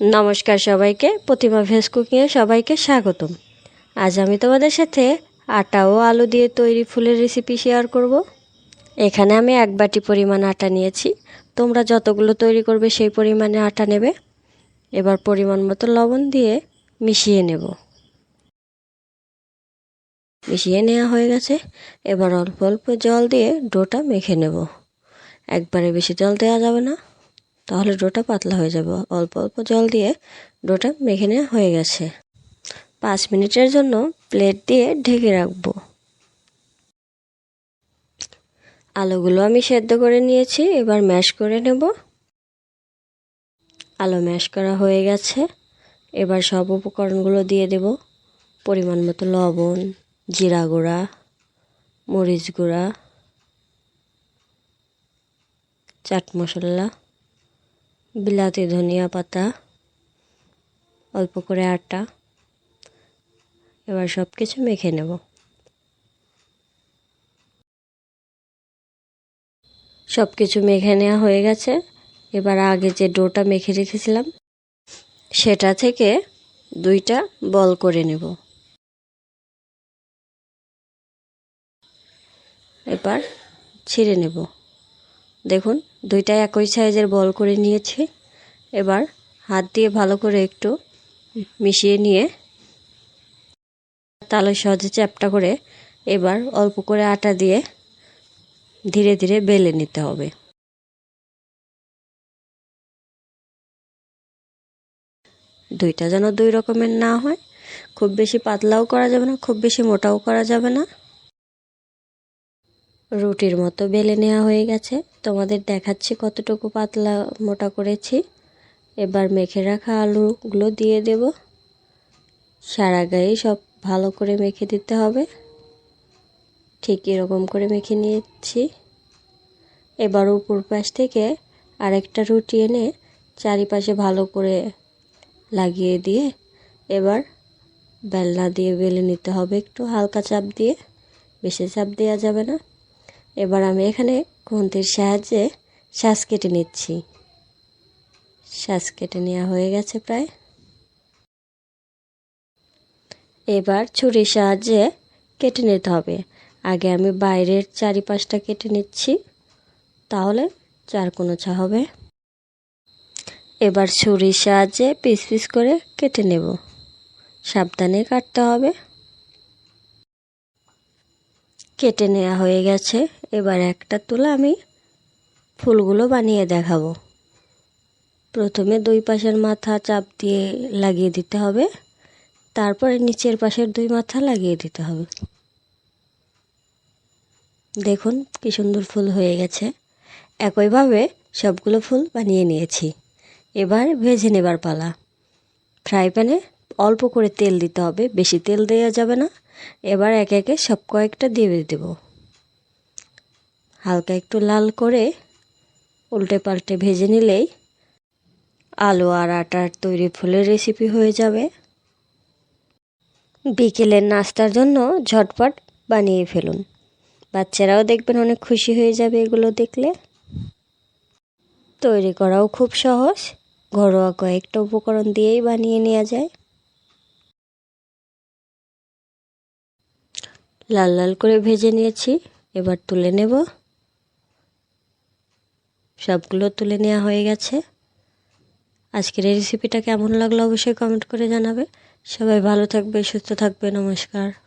নমস্কার সবাইকে, প্রতিমা ভেজ কুকিংয়ে সবাইকে স্বাগতম। আজ আমি তোমাদের সাথে আটা ও আলু দিয়ে তৈরি ফুলের রেসিপি শেয়ার করব। এখানে আমি এক বাটি পরিমাণ আটা নিয়েছি। তোমরা যতগুলো তৈরি করবে সেই পরিমাণে আটা নেবে। এবার পরিমাণ মতো লবণ দিয়ে মিশিয়ে নেব। মিশিয়ে নেওয়া হয়ে গেছে। এবার অল্প অল্প জল দিয়ে ডোটা মেখে নেব। একবারে বেশি জল দেওয়া যাবে না। তাহলে ডোটা পাতলা হয়ে যাবে। অল্প অল্প জল দিয়ে ডোটা মেখে নেওয়া হয়ে গেছে। পাঁচ মিনিটের জন্য প্লেট দিয়ে ঢেকে রাখব। আলুগুলো আমি সেদ্ধ করে নিয়েছি, এবার ম্যাশ করে নেব। আলু ম্যাশ করা হয়ে গেছে। এবার সব উপকরণগুলো দিয়ে দেব। পরিমাণ মতো লবণ, জিরা গুঁড়া, মরিচ গুঁড়া, চাট মশলা। বিলাতি, ধনিয়া পাতা, অল্প করে আটা। এবার সব কিছু মেখে নেব। সব কিছু মেখে নেওয়া হয়ে গেছে। এবার আগে যে ডোটা মেখে রেখেছিলাম, সেটা থেকে দুইটা বল করে নেব। এবার ছিঁড়ে নেব। দেখুন দুইটা একই সাইজের বল করে নিয়েছি। এবার হাত দিয়ে ভালো করে একটু মিশিয়ে নিয়ে তালে সহজে চ্যাপটা করে এবার অল্প করে আটা দিয়ে ধীরে ধীরে বেলে নিতে হবে। দুইটা যেন দুই রকমের না হয়। খুব বেশি পাতলাও করা যাবে না, খুব বেশি মোটাও করা যাবে না। রুটির মতো বেলে নেওয়া হয়ে গেছে। তোমাদের দেখাচ্ছি কতটুকু পাতলা মোটা করেছি। এবার মেখে রাখা আলুগুলো দিয়ে দেব। সারা গায়ে সব ভালো করে মেখে দিতে হবে। ঠিক এরকম করে মেখে নিয়েছি। এবার উপর পাশ থেকে আরেকটা রুটি এনে চারিপাশে ভালো করে লাগিয়ে দিয়ে এবার বেলনা দিয়ে বেলে নিতে হবে। একটু হালকা চাপ দিয়ে, বেশি চাপ দেওয়া যাবে না। এবার আমি এখানে খুন্তির সাহায্যে শ্বাস কেটে নিচ্ছি। শ্বাস কেটে নেওয়া হয়ে গেছে প্রায়। এবার ছুরির সাহায্যে কেটে নিতে হবে। আগে আমি বাইরের চারিপাশটা কেটে নিচ্ছি, তাহলে চার কোনোচা হবে। এবার ছুরির সাহায্যে পিস পিস করে কেটে নেব। সাবধানে কাটতে হবে। কেটে নেওয়া হয়ে গেছে। এবার একটা তুলে আমি ফুলগুলো বানিয়ে দেখাবো। প্রথমে দুই পাশের মাথা চাপ দিয়ে লাগিয়ে দিতে হবে। তারপরে নিচের পাশের দুই মাথা লাগিয়ে দিতে হবে। দেখুন কি সুন্দর ফুল হয়ে গেছে। একইভাবে সবগুলো ফুল বানিয়ে নিয়েছি। এবার ভেজে নেবার পালা। ফ্রাই প্যানে অল্প করে তেল দিতে হবে, বেশি তেল দেওয়া যাবে না। এবার একে একে সব কয়েকটা দিয়ে দেব। হালকা একটু লাল করে উল্টে পাল্টে ভেজে নিলেই আলু আর আটার তৈরি ফুলের রেসিপি হয়ে যাবে। বিকেলের নাস্তার জন্য ঝটপট বানিয়ে ফেলুন। বাচ্চারাও দেখবেন অনেক খুশি হয়ে যাবে এগুলো দেখলে। তৈরি করাও খুব সহজ। ঘরোয়া কয়েকটা উপকরণ দিয়েই বানিয়ে নেওয়া যায়। লাল লাল করে ভেজে নিয়েছি। এবার তুলে নেব। সবগুলো তুলে নেওয়া হয়ে গেছে। আজকের এই রেসিপিটা কেমন লাগল অবশ্যই কমেন্ট করে জানাবে। সবাই ভালো থাকবে, সুস্থ থাকবে, নমস্কার।